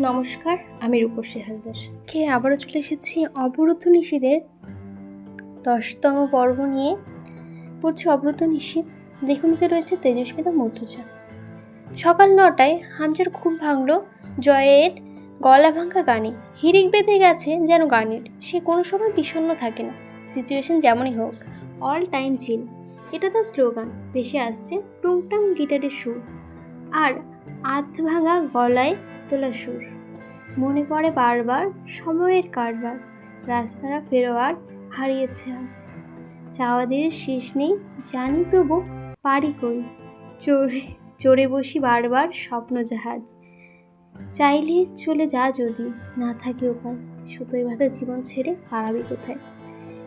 নমস্কার, আমি রূপসী হালদার। কে, আবারও চলে এসেছি অবরুদ্ধ নিশীদের দশতম পর্ব নিয়ে। পড়ছে অবরুদ্ধ নিশীদ দেখুনিতে রয়েছে তেজস্বিতা মধ্যচা সকাল নটায় হামজার খুব ভাঙলো, জয়ের গলা ভাঙা গানে। হিরিক বেঁধে গেছে যেন গানের। সে কোনো সময় বিষণ্ণ থাকে না। সিচুয়েশন যেমনই হোক, অল টাইম চিল। এটা তার স্লোগান। ভেসে আসছে টুংটাং গিটারের সুর। আর আধ ভাঙা গলায় তোলা সুর। মনে পড়ে বারবার সময়ের কারবার রাস্তারা ফেরোয়ার হারিয়েছে আজ। চাওয়াদের শেষ নেই, জানি তবু পারি কই। চড়ে চড়ে বসি বারবার স্বপ্ন জাহাজ চাইলে চলে যা যদি, না থাকে উপায়। সুতোয় বাঁধা জীবন ছেড়ে পারাবি কোথায়?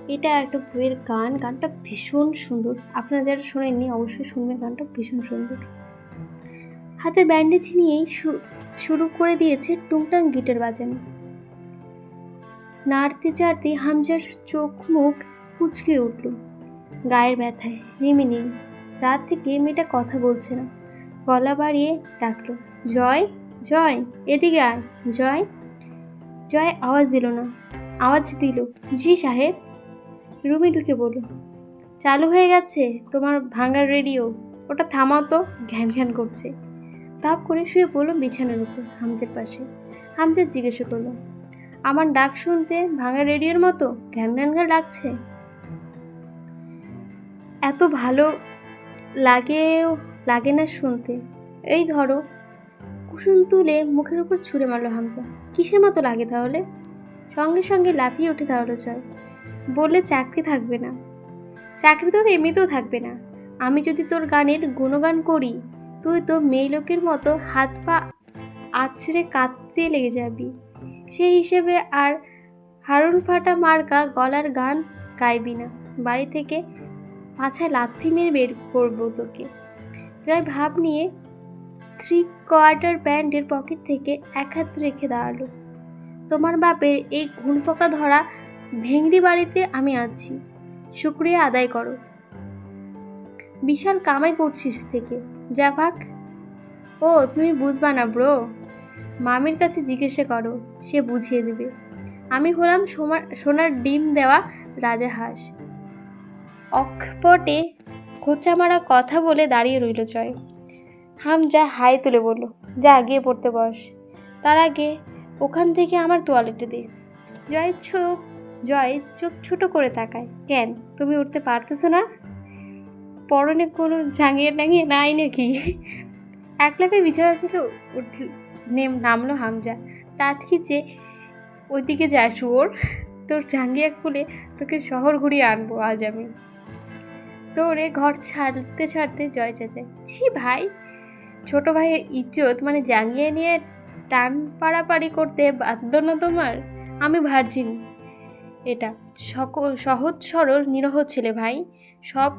এটা একটা বইয়ের গান, গানটা ভীষণ সুন্দর। আপনারা যারা শোনেননি, অবশ্যই শুনবেন, গানটা ভীষণ সুন্দর। হাতের ব্যান্ডেজ নিয়েই শু- শুরু করে দিয়েছে টুংটাং গিটার বাজানো। নাড়তে চাড়তে হামজার চোখ মুখ কুচকে উঠল। গায়ের ব্যথায় রিমিনি রাত থেকে মেয়েটা কথা বলছে না। গলা বাড়িয়ে ডাকলো, জয় জয়, এদিকে আয়, জয়। জয় আওয়াজ দিল না, আওয়াজ দিল, জি সাহেব। রুমে ঢুকে বলল, চালু হয়ে গেছে তোমার ভাঙার রেডিও, ওটা থামাও তো, ঘ্যান ঘ্যান করছে। তাপ করে শুয়ে পড়ল বিছানার উপর হামজের পাশে। হামজা জিজ্ঞাসা করল, আমার ডাক শুনতে ভাঙা রেডিওর মতো? ঘ্যান ঘ্যান লাগছে? এত ভালো লাগেও, লাগে না শুনতে। এই ধরো। কুসুম তুলে মুখের উপর ছুঁড়ে মারলো হামজা। কিসের মতো লাগে তাহলে? সঙ্গে সঙ্গে লাফিয়ে উঠে তাহলে জয়। বললে চাকরি থাকবে না। চাকরি তোর এমনিতেও থাকবে না। আমি যদি তোর গানের গুণগান করি তুই তো মেয়ে লোকের মতো হাত পা আছড়ে কাঁদতে লেগে যাবি। সেই হিসেবে আর হারুন ফাটা মার্কা গলার গান গাইবি না। বাড়ি থেকে পাছায় লাথি মেরে বের করব তোকে। জয় ভাব নিয়ে থ্রি কোয়ার্টার প্যান্টের পকেট থেকে এক হাত রেখে দাঁড়াল। তোমার বাপের এই ঘুণ পোকা ধরা ভেংড়ি বাড়িতে আমি আছি। শুক্রিয়া আদায় করো। বিশাল কামাই করছিস থেকে। যা ভাগ ও, তুমি বুঝবা না ব্রো। মামির কাছে জিজ্ঞাসা করো, সে বুঝিয়ে দেবে। আমি হলাম সোমার সোনার ডিম দেওয়া রাজা হাঁস। অকপটে খোঁচা মারা কথা বলে দাঁড়িয়ে রইল জয়। হাম যা হাই তুলে বলল, যা, গিয়ে পড়তে বস। তার আগে ওখান থেকে আমার তোয়ালেটে দে। জয় চোখ জয় চোখ ছোট করে তাকায়। কেন? তুমি উঠতে পারতেছো না? পরনে কোনো ঝাঙিয়ে টাঙিয়ে নাই নাকি? একলাপে বিছানা থেকে উঠল নেম নামলো হামজা। যে ওইদিকে যা শুয়োর। তোর জাঙ্গিয়া খুলে তোকে শহর ঘুরিয়ে আনব আজ আমি। তোরে ঘর ছাড়তে ছাড়তে জয় চেঁচায়। ছি ভাই, ছোট ভাইয়ের ইজ্জত মানে জাঙ্গিয়ে নিয়ে টান পাড়াপাড়ি করতে বাধ্য না তোমার? আমি ভার্জিন। এটা সকল সহজ সরল নিরহ ছেলে ভাই, সব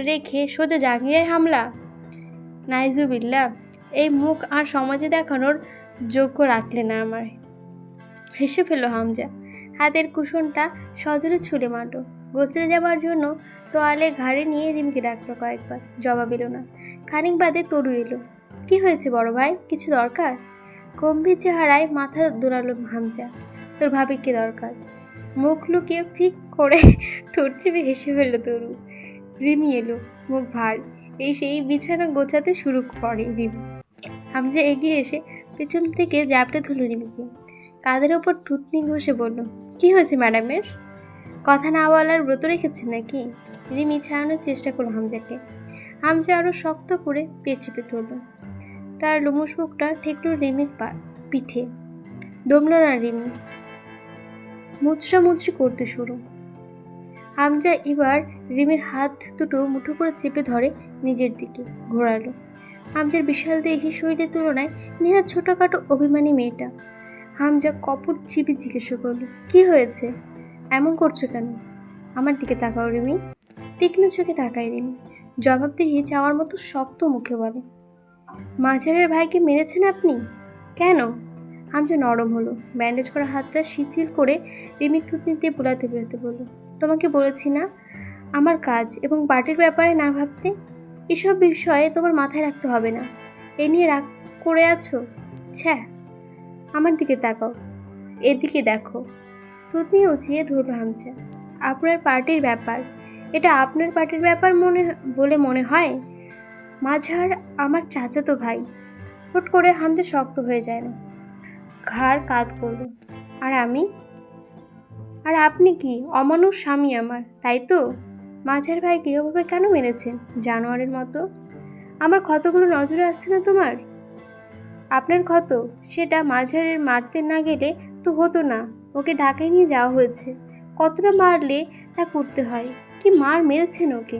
রেখে সোজা জাঙ্গিয়ে হামলা। নাইজুবিল্লা এই মুখ আর সমাজে দেখানোর যোগ্য রাখলে না আমার হেসে ফেলল হামজা। হাতের কুশনটা সজোরে ছুঁড়ে মারলো। গোসলে যাবার জন্য তোয়ালে ঘাড়ে নিয়ে রিমকে ডাকলো কয়েকবার। জবাব এলো না। খানিক বাদে তরু এলো। কি হয়েছে বড় ভাই? কিছু দরকার? গম্ভীর চেহারায় মাথা দোলালো হামজা। তোর ভাবিকে দরকার? মুখ লুকিয়ে ফিক করে ঠোঁট হেসে ফেলল তরু। রিমি এলো, মুখ ভার। এই সেই বিছানা গোছাতে শুরু করে রিমি। হামজা এগিয়ে এসে পেছন থেকে জাপটে ধরল রিমিকে। কাঁধের ওপর থুতনি ঘষে বলল, কি হয়েছে ম্যাডামের? কথা না বলার ব্রত রেখেছেন নাকি? রিমি ছাড়ানোর চেষ্টা করল হামজাকে। হামজা আরও শক্ত করে পেট চেপে ধরল। তার লোমস মুখটা ঠেকলো রিমির পা, পিঠে। দমল না রিমি। মুচড়া মুচড়ি করতে শুরু হামজা এবার রিমির হাত দুটো মুঠো করে চেপে ধরে নিজের দিকে ঘোরালো। হামজার বিশাল দেহি শরীরের তুলনায় নেহাত ছোটোখাটো অভিমানী মেয়েটা। হামজা কপট চিপে জিজ্ঞাসা করল, কি হয়েছে? এমন করছ কেন? আমার দিকে তাকাও রিমি। তীক্ষ্ণ চোখে তাকায় রিমি জবাব জবাবদিহি চাওয়ার মতো শক্ত মুখে বলে, মাঝারের ভাইকে মেরেছেন আপনি? কেন? হামজা নরম হলো, ব্যান্ডেজ করা হাতটা শিথিল করে রিমির থুতনিতে বোলাতে বোলাতে বলল তোমাকে বলেছি না? আমার কাজ এবং পার্টির ব্যাপারে না ভাবতে এসব বিষয়ে তোমার মাথায় রাখতে হবে না। এ নিয়ে রাগ করে আছো? ছ্যা, আমার দিকে তাকাও। এদিকে দেখো তুতনি উঁচিয়ে ধরল হামচা আপনার পার্টির ব্যাপার, এটা আপনার পার্টির ব্যাপার মনে বলে মনে হয়? মাঝার আমার চাচাতো ভাই। হুট করে হামচা শক্ত হয়ে যায় না। ঘাড় কাত করল, আর আমি আর আপনি কি? অমানুষ স্বামী আমার, তাই তো? মাঝার ভাইকে ওভাবে কেন মেরেছেন জানোয়ারের মতো? আমার ক্ষতগুলো নজরে আসছে না তোমার? আপনার ক্ষত, সেটা মাঝারের মারতে না গেলে তো হতো না। ওকে ঢাকায় নিয়ে যাওয়া হয়েছে। কতটা মারলে তা করতে হয়? কি মার মেরেছেন ওকে?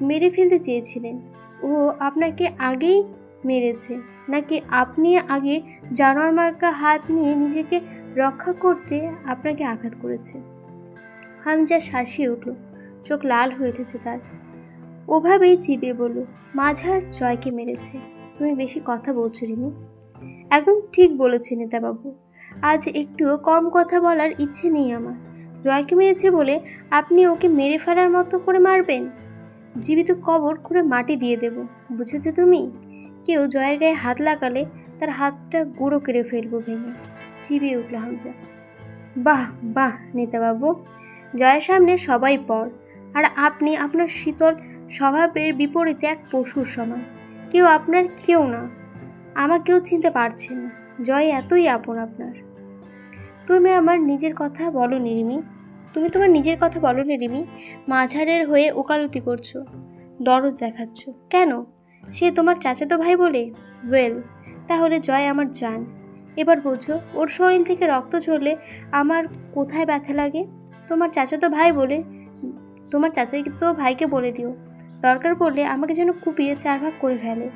মেরে ফেলতে চেয়েছিলেন। ও আপনাকে আগেই মেরেছে, নাকি আপনি আগে জানোয়ার মার্কা হাত নিয়ে নিজেকে রক্ষা করতে আপনাকে আঘাত করেছে। হামজা শাসিয়ে উঠল, চোখ লাল হয়ে উঠেছে তার। ওভাবেই চিবিয়ে বলল, মাঝার জয়কে মেরেছে। তুমি বেশি কথা বলছো রিমি। একদম ঠিক বলেছে নেতাবাবু। আজ একটুও কম কথা বলার ইচ্ছে নেই আমার। জয়কে মেরেছে বলে আপনি ওকে মেরে ফেলার মতো করে মারবেন? জীবিত কবর করে মাটি দিয়ে দেব, বুঝেছ তুমি? কেউ জয়ের গায়ে হাত লাগালে তার হাতটা গুঁড়ো কেড়ে ফেলব ভেঙে। চিবিয়ে উঠল হামজা। বাহ বাহ, নেতাবাবু, জয়ের সামনে সবাই পর, আর আপনি আপনার শীতল স্বভাবের বিপরীতে এক পশুর সমান। কেউ আপনার, কেউ না। আমাকেও চিনতে পারছেন না। জয় এতই আপন আপনার। তুমি আমার নিজের কথা বলো নিরিমি তুমি তোমার নিজের কথা বলো নিরিমি মাঝারের হয়ে ওকালতি করছ। দরজ দেখাচ্ছ। কেন? সে তোমার চাচাতো ভাই বলে? ওয়েল, তাহলে জয় আমার জান। এবার বোঝো, ওর শরীর থেকে রক্ত চললে আমার কোথায় ব্যথা লাগে? তোমার চাচাতো ভাই বলে, তোমার চাচাই তো ভাইকে বলে দিও। দরকার পড়লে আমাকে যেন কুপিয়ে চার ভাগ করে ফেলে।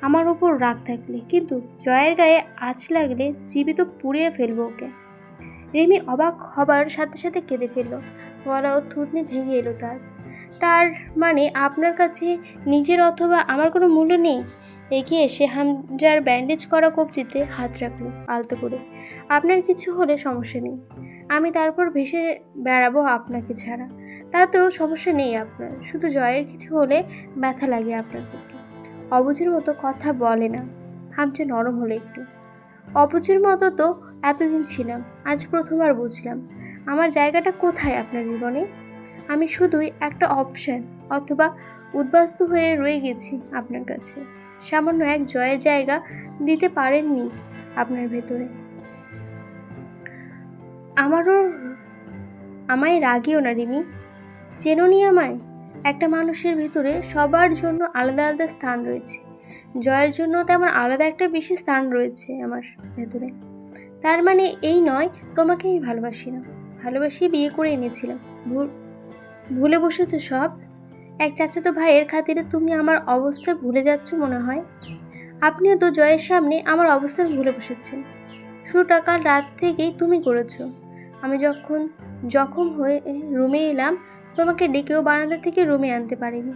আমার ওপর রাগ থাকলে, কিন্তু জয়ের গায়ে আঁচ লাগলে জীবিত পুড়িয়ে ফেলব ওকে। রিমি অবাক হবার সাথে সাথে কেঁদে ফেলল। গলা ও থুতনি ভেঙে এলো তার। তার মানে আপনার কাছে নিজের অথবা আমার কোনো মূল্য নেই? এগিয়ে এসে হামজার ব্যান্ডেজ করা কবজিতে হাত রাখল, আলতো করে। আপনার কিছু হলে সমস্যা নেই। আমি তারপর ভেসে বেড়াবো আপনাকে ছাড়া। তাতেও সমস্যা নেই আপনার। শুধু জয়ের কিছু হলে ব্যথা লাগে আপনার পক্ষে অবুঝের মতো কথা বলে না। হামচে নরম হলো একটু। অবুঝের মতো তো এতদিন ছিলাম। আজ প্রথমবার বুঝলাম। আমার জায়গাটা কোথায় আপনার জীবনে? আমি শুধুই একটা অপশান অথবা উদ্বাস্তু হয়ে রয়ে গেছি আপনার কাছে। সামান্য এক জয়ের জায়গা দিতে পারেননি আপনার ভেতরে। আমারও আমায় রাগিও না, রিমি। চেননি আমায়? একটা মানুষের ভিতরে সবার জন্য আলাদা আলাদা স্থান রয়েছে। জয়ের জন্য তেমন আলাদা একটা বিশেষ স্থান রয়েছে আমার ভেতরে। তার মানে এই নয় তোমাকে আমি ভালোবাসি না ভালোবাসি বিয়ে করে এনেছিলাম। ভুল ভুলে বসেছো সব? এক চাচাতো ভাইয়ের খাতিরে তুমি আমার অবস্থা ভুলে যাচ্ছ মনে হয়। আপনিও তো জয়ের সামনে আমার অবস্থা ভুলে বসেছেন। শুরুটা কাল রাত থেকেই তুমি করেছ। আমি যখন, জখম হয়ে রুমে এলাম, তোমাকে ডেকেও বারান্দা থেকে রুমে আনতে পারিনি।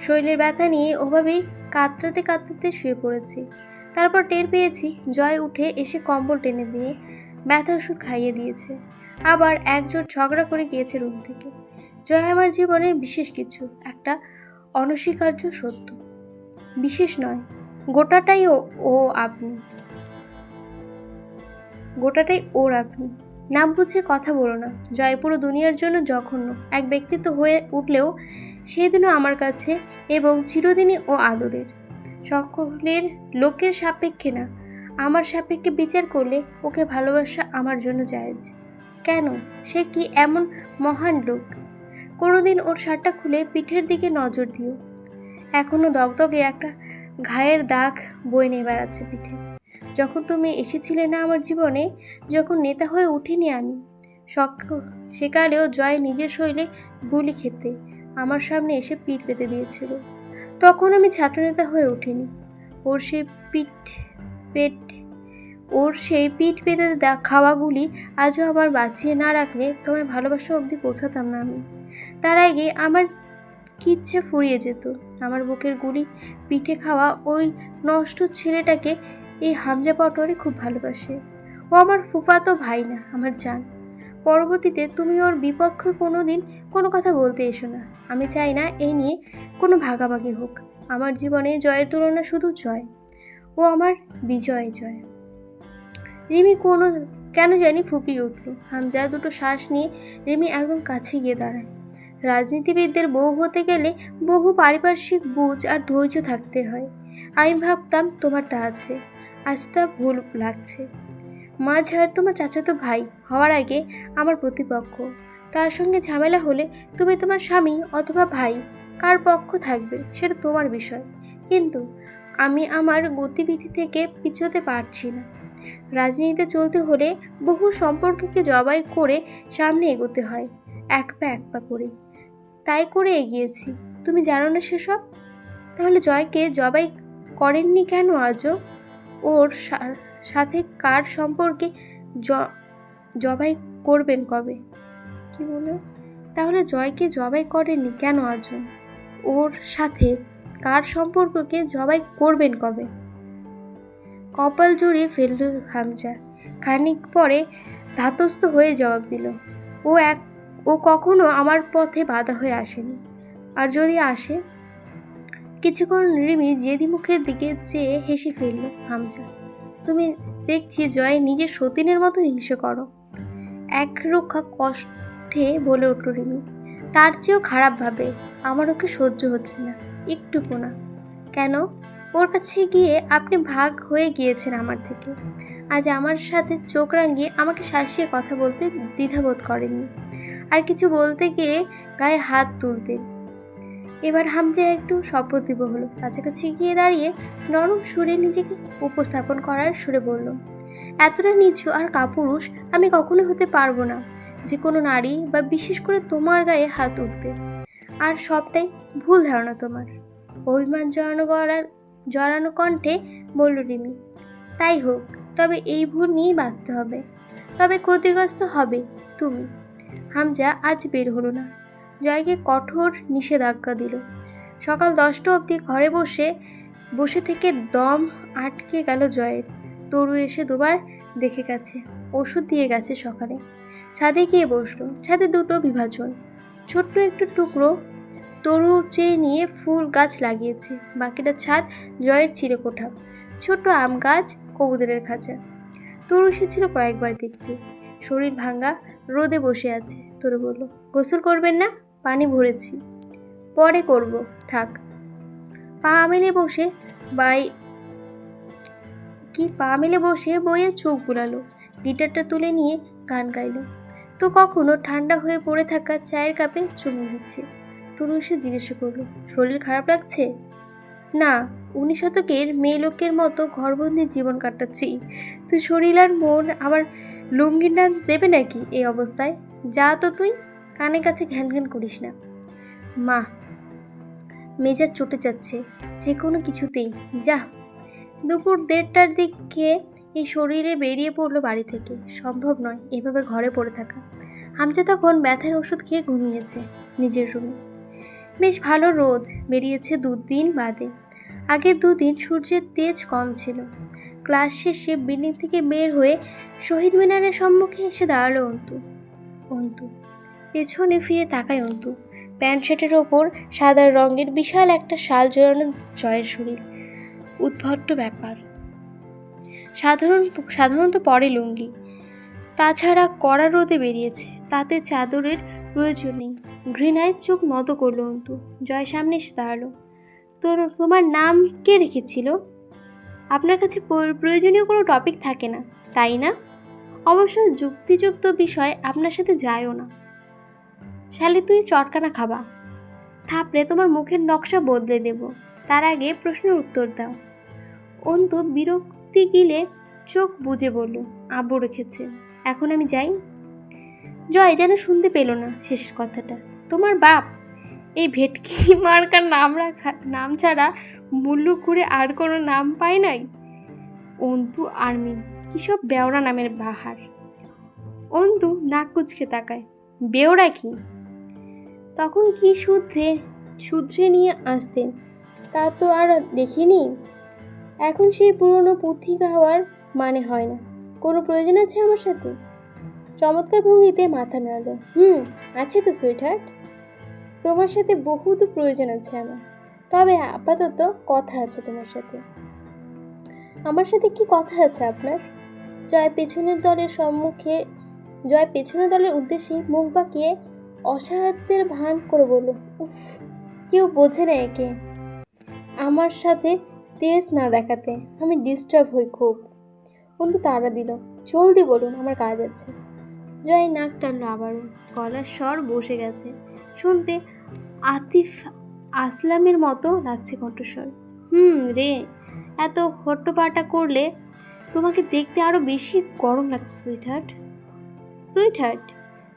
শরীরের ব্যথা নিয়ে ওভাবেই কাতরাতে কাতরাতে শুয়ে পড়েছি। তারপর টের পেয়েছি, জয় উঠে এসে কম্বল টেনে দিয়ে ব্যথা ওষুধ খাইয়ে দিয়েছে। আবার একজোট ঝগড়া করে গিয়েছে রুম থেকে। জয় আমার জীবনের বিশেষ কিছু, একটা অনস্বীকার্য সত্য। বিশেষ নয়, গোটাটাই ও ও আপনি। গোটাটাই ওর আপনি। নাম বুঝে কথা বলো না, জয় পুরো দুনিয়ার জন্য জঘন্য। এক ব্যক্তিত্ব হয়ে উঠলেও সেদিনও আমার কাছে এবং চিরদিনই ও আদরের। সকলের লোকের সাপেক্ষে না, আমার সাপেক্ষে বিচার করলে ওকে ভালোবাসা আমার জন্য জায়েজ। কেন? সে কি এমন মহান লোক? কোনোদিন ওর শার্টটা খুলে পিঠের দিকে নজর দিও। এখনও দগদগে একটা ঘায়ের দাগ বয়ে নিয়ে বেড়াচ্ছে পিঠে। যখন তুমি এসেছিলে না আমার জীবনে, যখন নেতা হয়ে উঠিনি আমি সক- সেকালেও জয় নিজের শরীরে গুলি খেতে আমার সামনে এসে পিঠ পেতে দিয়েছিল। তখন আমি ছাত্রনেতা হয়ে উঠিনি। ওর সেই পিঠ পেট, ওর সেই পিঠ পেতে খাওয়াগুলি আজও আমার বাঁচিয়ে না রাখলে তোমায় ভালোবাসা অবধি পৌঁছাতাম না আমি। তার আগে আমার কিচ্ছে ফুরিয়ে যেত। আমার বুকের গুলি, পিঠে খাওয়া ওই নষ্ট ছেলেটাকে এই হামজা পটোয়ারি খুব ভালোবাসে। ও আমার ফুফাতো ভাই না, আমার জান। পরবর্তীতে তুমি ওর বিপক্ষে কোনো দিন কোনো কথা বলতে এসো না। আমি চাই না এই নিয়ে কোনো ভাগাভাগি হোক। আমার জীবনে জয়ের তুলনা শুধু জয়। ও আমার বিজয় জয়। রিমি কোনো, কেন জানি ফুপিয়ে উঠল। হামজা দুটো শ্বাস নিয়ে রিমি একদম কাছে গিয়ে দাঁড়ায়। রাজনীতিবিদদের বউ হতে গেলে বহু পারিপার্শ্বিক বুঝ আর ধৈর্য থাকতে হয়। আমি ভাবতাম তোমার তা আছে, আজ তা ভুল লাগছে। মাঝার তোমার চাচাতো ভাই হওয়ার আগে আমার প্রতিপক্ষ। তার সঙ্গে ঝামেলা হলে তুমি তোমার স্বামী অথবা ভাই কার পক্ষ থাকবে সেটা তোমার বিষয়। কিন্তু আমি আমার গতিবিধি থেকে পিছোতে পারছি না। রাজনীতিতে চলতে হলে বহু সম্পর্ককে জবাই করে সামনে এগোতে হয়, এক পা এক পা করে তাই করে এগিয়েছি। তুমি জানো না সেসব? তাহলে জয়কে জবাই করেননি কেন আজও? ওর সাথে কার সম্পর্কে জবাই করবেন কবে? কি বলো? তাহলে জয়কে জবাই করেননি কেন আজও? ওর সাথে কার সম্পর্ককে জবাই করবেন কবে? কপাল জুড়ে ফেলল হামজা। খানিক পরে ধাতস্থ হয়ে জবাব দিল, ও এক ও কখনো আমার পথে বাধা হয়ে আসেনি। আর যদি আসে? কিছুক্ষণ রিমি জেদি মুখের দিকে চেয়ে হেসে ফেলল, হামজা, তুমি দেখছি জয় নিজের সতীনের মতো হিংসে করো। এক রক্ষা কষ্টে বলে উঠল রিমি, তার চেয়েও খারাপভাবে আমার ওকে সহ্য হচ্ছে না, একটুকু না। কেন? ওর কাছে গিয়ে আপনি ভাগ হয়ে গিয়েছেন আমার থেকে। আজ আমার সাথে চোখ রাঙিয়ে আমাকে শাসিয়ে কথা বলতে দ্বিধাবোধ করেননি। আর কিছু বলতে গিয়ে গায়ে হাত তুলতেন এবার হামজা একটু সপ্রতিভ হলো। কাছাকাছি গিয়ে দাঁড়িয়ে নরম সুরে নিজেকে উপস্থাপন করার সুরে বলল, এতটা নিচু আর কাপুরুষ আমি কখনো হতে পারব না। যে কোনো নারী বা বিশেষ করে তোমার গায়ে হাত উঠবে। আর সবটাই ভুল ধারণা তোমার। অভিমান জড়ানো করার জড়ানো কণ্ঠে বলল, রিমি, তাই হোক, তবে এই ভুল নিয়েই বাঁচতে হবে। তবে ক্ষতিগ্রস্ত হবে তুমি। হামজা আজ বের হলো না। জয়কে কঠোর নিষেধাজ্ঞা দিল। সকাল দশটা অবধি ঘরে বসে বসে থেকে দম আটকে গেল জয়ের। তরু এসে দুবার দেখে গেছে, ওষুধ দিয়ে গেছে সকালে। ছাদে গিয়ে বসল। ছাদে দুটো বিভাজন। ছোট্ট একটু টুকরো তরু চেয়ে নিয়ে ফুল গাছ লাগিয়েছে। বাকিটা ছাদ জয়ের চিরকোঠা। ছোট্ট আম গাছ কবুতরের খাঁচা। তরু এসেছিল কয়েকবার দেখতে। শরীর ভাঙা রোদে বসে আছে, তরু বলল, গোসল করবেন না? পানি ভরেছি। পরে করব, থাক। পা মেলে বসে বাই কি পা মেলে বসে বইয়ে চোখ বুলালো। গিটারটা তুলে নিয়ে গান গাইলো। তো কখনো ঠান্ডা হয়ে পড়ে থাকা চায়ের কাপে চুমু দিচ্ছে। তরু এসে জিজ্ঞাসা করল, শরীর খারাপ লাগছে? না, উনিশ শতকের মেয়ে লোকের মতো ঘরবন্দি জীবন কাটাচ্ছি। তুই শরীর আর মন আমার লুঙ্গি ডান্স দেবে নাকি এই অবস্থায়? যা তো তুই কানে কাছে ঘ্যান ঘ্যান করিস না। মা, মেজাজ চটে যাচ্ছে যে কোনো কিছুতেই। যা। দুপুর দেড়টার দিকে এই শরীরে বেরিয়ে পড়ল বাড়ি থেকে। সম্ভব নয় এভাবে ঘরে পড়ে থাকা। হামজা তখন ব্যথার ওষুধ খেয়ে ঘুমিয়েছে নিজের রুমে। বেশ ভালো রোদ বেরিয়েছে দুদিন বাদে। আগের দুদিন সূর্যের তেজ কম ছিল। ক্লাস শেষে বিল্ডিং থেকে বের হয়ে শহীদ মিনারের সম্মুখে এসে দাঁড়াল অন্তু। অন্তু, পেছনে ফিরে তাকায় অন্তু। প্যান্ট শার্টের ওপর সাদা রঙের বিশাল একটা শাল জড়ানো জয়ের শরীর। উদ্ভট্ট ব্যাপার। সাধারণ, সাধারণত পরে লুঙ্গি। তাছাড়া কড়া রোদে বেরিয়েছে, তাতে চাদরের প্রয়োজন নেই। ঘৃণায় চোখ নত করল অন্তু। জয় সামনে এসে দাঁড়াল। তোর, তোমার নাম কে রেখেছিল? আপনার কাছে প্রয়োজনীয় কোনো টপিক থাকে না, তাই না? অবশ্য যুক্তিযুক্ত বিষয় আপনার সাথে যায়ও না। শালি, তুই চটকানা খাবা। থাপড়ে তোমার মুখের নকশা বদলে দেব। তার আগে প্রশ্নের উত্তর দাও। অন্তু বিরক্তি গিলে চোখ বুজে বলল, আব্বু রেখেছে। এখন আমি যাই? জয় যেন শুনতে পেল না শেষের কথাটা। তোমার বাপ? এই ভেটকি মার্কার নাম রাখা, নাম ছাড়া মূল্য করে আর কোনো নাম পায় নাই? অন্তু আর্মিন কী সব বেওড়া নামের বাহার। অন্তু নাক কুচকে তাকায় বেওড়া কি? তখন কি শুদ্ধে শুধরে নিয়ে আসতেন? তা তো আর দেখিনি। এখন সেই পুরনো পুঁথিকা হওয়ার মানে হয় না। কোনো প্রয়োজন আছে আমার সাথে? চমৎকার ভঙ্গিতে মাথা নাড়ল। হুম, আছে তো সুইটহার্ট তোমার সাথে বহুত প্রয়োজন আছে আমার। তবে আপাতত কথা আছে তোমার সাথে। আমার সাথে কি কথা আছে আপনার? জয় পেছনের দলের সম্মুখে, জয় পেছনের দলের উদ্দেশ্যে মুখ বাঁকিয়ে অসহায়ত্বের ভান করে বলল, উফ, কেউ বোঝে না একে। আমার সাথে তেজ না দেখাতে আমি ডিস্টার্ব হই খুব। বন্ধু তাড়া দিল, জলদি বলুন, আমার কাজ আছে। জয় নাক টানলো আবারও, গলার স্বর বসে গেছে। শুনতে আতিফ আসলামের মতো লাগছে কণ্ঠস্বর। হুম রে, এত হট্টপাটা করলে তোমাকে দেখতে আরও বেশি গরম লাগছে সুইটহার্ট সুইটহার্ট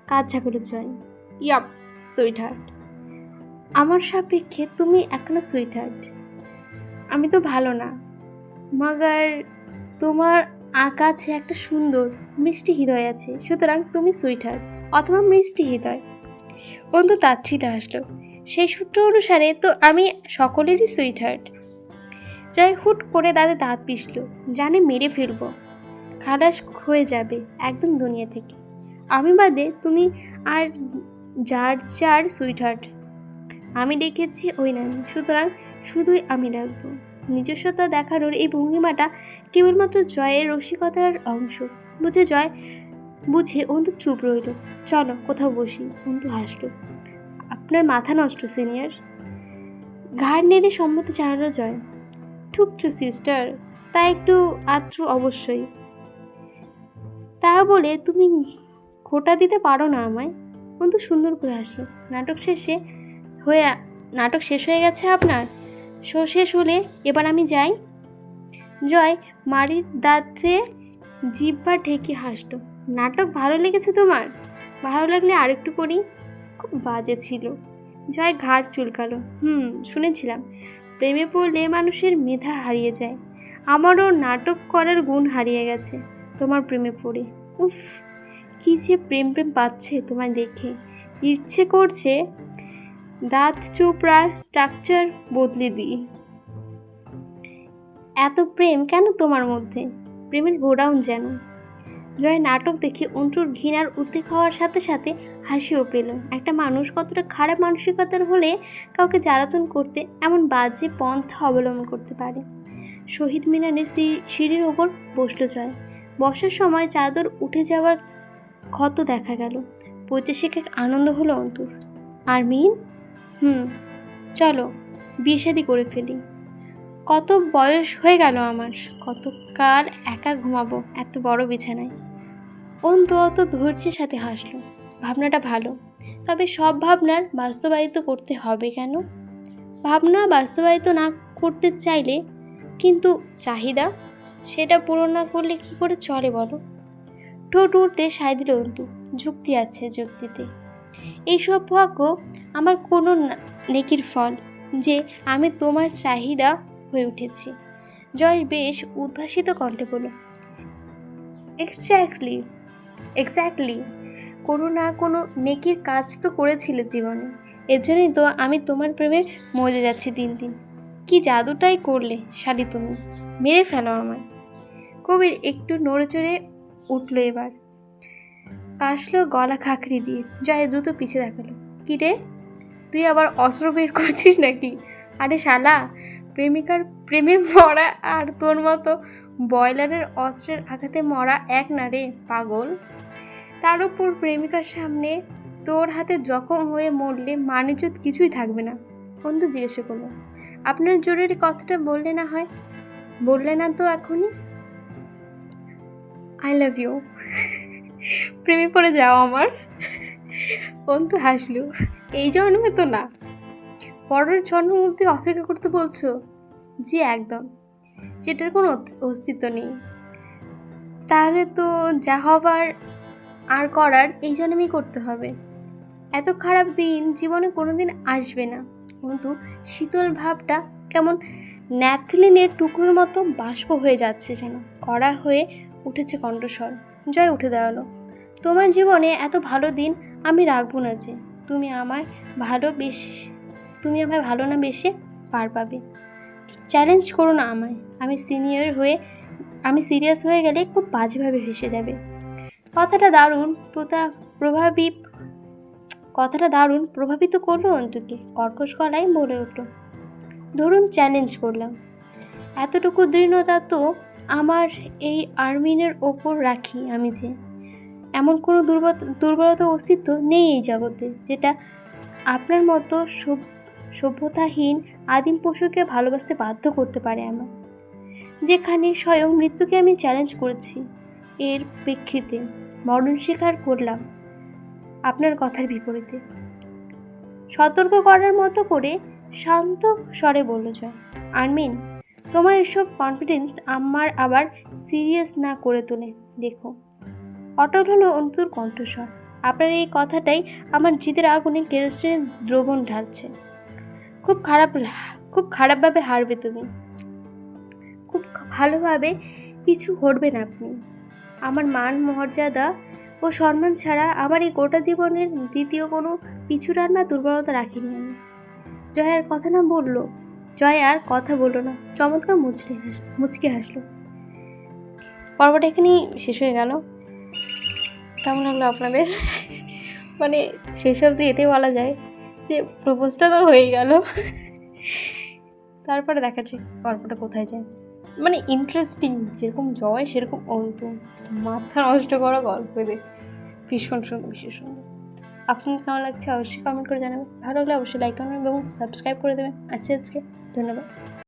কাজ ঝাঁকুলো জয়। ইয়াপ সুইটহার্ট আমার সাপেক্ষে তুমি এখনও সুইটহার্ট আমি তো ভালো না, মাগার তোমার আ- কাছে একটা সুন্দর মিষ্টি হৃদয় আছে, সুতরাং তুমি সুইটহার্ট অথবা মিষ্টি হৃদয়। বন্ধু তাচ্ছিত আসলো সেই সূত্র অনুসারে তো আমি সকলেরই সুইটহার্ট জয় হুট করে দাঁতে দাঁত পিষল। জানে মেরে ফেলব। খালাস হয়ে যাবে একদম দুনিয়া থেকে। আমি বাদে তুমি আর যার যার সুইটহার্ট আমি ডেকেছি ওই নামে সুতরাং শুধুই আমি ডাকবো নিজস্বতা দেখানোর এই ভঙ্গিমাটা কেবলমাত্র জয়ের রসিকতার অংশ। বুঝে জয় বুঝে অন্তু চুপ রইল। চলো কোথাও বসি। অন্তু হাসলো। আপনার মাথা নষ্ট, সিনিয়র। ঘাড় নেড়ে সম্মতি জানানো জয়। ঠুকছো সিস্টার। তা একটু আত্রু অবশ্যই। তা বলে তুমি খোটা দিতে পারো না আমায়? অন্তু সুন্দর করে হাসলো। নাটক শেষে হয়ে, নাটক শেষ হয়ে গেছে আপনার? শো, শেষ হলে এবার আমি যাই? জয় মারির দাঁতে জিব্বা ঠেকে হাসলো। নাটক ভালো লেগেছে তোমার? ভালো লাগলে আরেকটু করি। খুব বাজে ছিল। জয় ঘাড় চুলকালো। হুম, শুনেছিলাম। প্রেমে পড়লে মানুষের মেধা হারিয়ে যায়। আমারও নাটক করার গুণ হারিয়ে গেছে তোমার প্রেমে পড়ে। উফ, কি যে প্রেম প্রেম পাচ্ছে তোমায় দেখে। ইচ্ছে করছে দাঁত চোপড়ার স্ট্রাকচার বদলে দিই। এত প্রেম কেন তোমার মধ্যে? প্রেমের গোডাউন যেন। জয় নাটক দেখে অন্টুর ঘৃণার উদ্বেগ হওয়ার সাথে সাথে হাসিও পেল। একটা মানুষ কতটা খারাপ মানসিকতার হলে কাউকে জ্বালাতন করতে এমন বাজে পন্থা অবলম্বন করতে পারে। শহীদ মিনারের সিঁড়ির ওপর বসল জয়। বসার সময় চাদর উঠে যাওয়ার ক্ষত দেখা গেল। পঁচিশে এক আনন্দ হলো অন্তুর আর মিন হুম, চলো, বিয়ে শাদি করে ফেলি। কত বয়স হয়ে গেল আমার। কত কাল একা ঘুমাবো এত বড় বিছানায়। অন্তু অত ধৈর্যের সাথে হাসলো। ভাবনাটা ভালো, তবে সব ভাবনার বাস্তবায়িত করতে হবে কেন? ভাবনা বাস্তবায়িত না করতে চাইলে কিন্তু চাহিদা, সেটা পূরণ না করলে কি করে চলে বলো? ঠোঁট উঠতে সায় দিল অন্তু, যুক্তি আছে যুক্তিতে। এই সৌভাগ্য আমার কোনো নেকির ফল যে আমি তোমার চাহিদা হয়ে উঠেছি। জয় বেশ উদ্ভাসিত কণ্ঠে বলল এক্স্যাক্টলি এক্স্যাক্টলি কোনো না কোনো নেকির কাজ তো করেছিলে জীবনে। এর জন্যই তো আমি তোমার প্রেমে মজে যাচ্ছি দিন দিন। কি জাদুটাই করলে শালি তুমি? মেরে ফেলো আমায়। কবির একটু নড়ে চড়ে উঠল এবার। কাশলো গলা খাকড়ি দিয়ে। জয় দ্রুত পিছে দেখাল কি রে? তুই আবার অস্ত্র বের করছিস নাকি? আরে শালা, প্রেমিকার প্রেমে মরা আর তোর মতো বয়লারের অস্ত্রের আঘাতে মরা এক না রে পাগল। তার উপর প্রেমিকার সামনে তোর হাতে জখম হয়ে মরলে মানিজত কিছুই থাকবে না। অন্তু জিজ্ঞাসা করল, আপনার জরুরি কথাটা বললে না হয়? বললে না তো এখনই? আই লাভ ইউ প্রেমে পড়ে যাও আমার। অন্তু হাসলু, এই জন্মে তো না। পরের জন্ম অবধি অপেক্ষা করতে বলছো? জি, একদম। সেটার কোনো অস্তিত্ব নেই। তাহলে তো যা হবার আর করার, এই জন্মেই করতে হবে। এত খারাপ দিন জীবনে কোনোদিন আসবে না। কিন্তু শীতল ভাবটা কেমন ন্যাথলিনের টুকরোর মতো বাষ্প হয়ে যাচ্ছে যেন। কড়া হয়ে উঠেছে কণ্ঠস্বর। জয় উঠে দাঁড়াল। তোমার জীবনে এত ভালো দিন আমি রাখব না যে। তুমি আমায় ভালো বেশ তুমি আমায় ভালো না বেশে পার পাবে। চ্যালেঞ্জ করো না আমায়। আমি সিনিয়র হয়ে, আমি সিরিয়াস হয়ে গেলে খুব বাজেভাবে ভেসে যাবে। কথাটা দারুণ, প্রতা, প্রভাবী, কথাটা দারুণ, প্রভাবিত করল অন্তুকে, কর্কশ গলায় বলে উঠল। ধরুন চ্যালেঞ্জ করলাম। এতটুকু দৃঢ়তা তো আমার এই আর্মিনের ওপর রাখি আমি যে। এমন কোনো দুর্বল দুর্বলতা অস্তিত্ব নেই এই জগতে, যেটা আপনার মতো সভ্যতাহীন আদিম পশুকে ভালোবাসতে বাধ্য করতে পারে আমার। যেখানে স্বয়ং মৃত্যুকে আমি চ্যালেঞ্জ করেছি। এর প্রেক্ষিতে মরণ স্বীকার করলাম আপনার কথার বিপরীতে। সতর্ক করার মতো করে শান্ত স্বরে বলল, জয়। আরমিন, তোমার এসব কনফিডেন্স আমার আবার সিরিয়াস না করে তোলে। দেখো, অটল হলো অন্তুর কণ্ঠস্বর। আপনার এই কথাটাই আমার জিদের আগুনে কেরোসিনের দ্রবণ ঢালছে। খুব খারাপ, খুব খারাপভাবে হারবে তুমি। খুব ভালোভাবে পিছু হটবেন আপনি। আমার মান, মর্যাদা ও সম্মান ছাড়া আমার এই গোটা জীবনের দ্বিতীয় কোনো পিছু রান্না দুর্বলতা রাখিনি আমি। জয় আর কথা না বলল, জয় আর কথা বলল না, চমৎকার মুচকে হাস, মুচকে হাসলো। পর্বটা এখানেই শেষ হয়ে গেল। কেমন লাগল আপনাদের? মানে শেষ অবধি এটাই বলা যায় যে প্রপোজটা তো হয়ে গেল। তারপরে দেখা যাক গল্পটা কোথায় যায়। মানে ইন্টারেস্টিং যেরকম জয়, সেরকম অন্ত মাথা নষ্ট করা গল্প ভীষণ সুন্দর ভীষণ সুন্দর। আপনার কেমন লাগছে? অবশ্যই কমেন্ট করে জানাবেন। ভালো লাগলে অবশ্যই লাইক করবেন এবং সাবস্ক্রাইব করে দেবেন। আজকে আজকে ধন্যবাদ।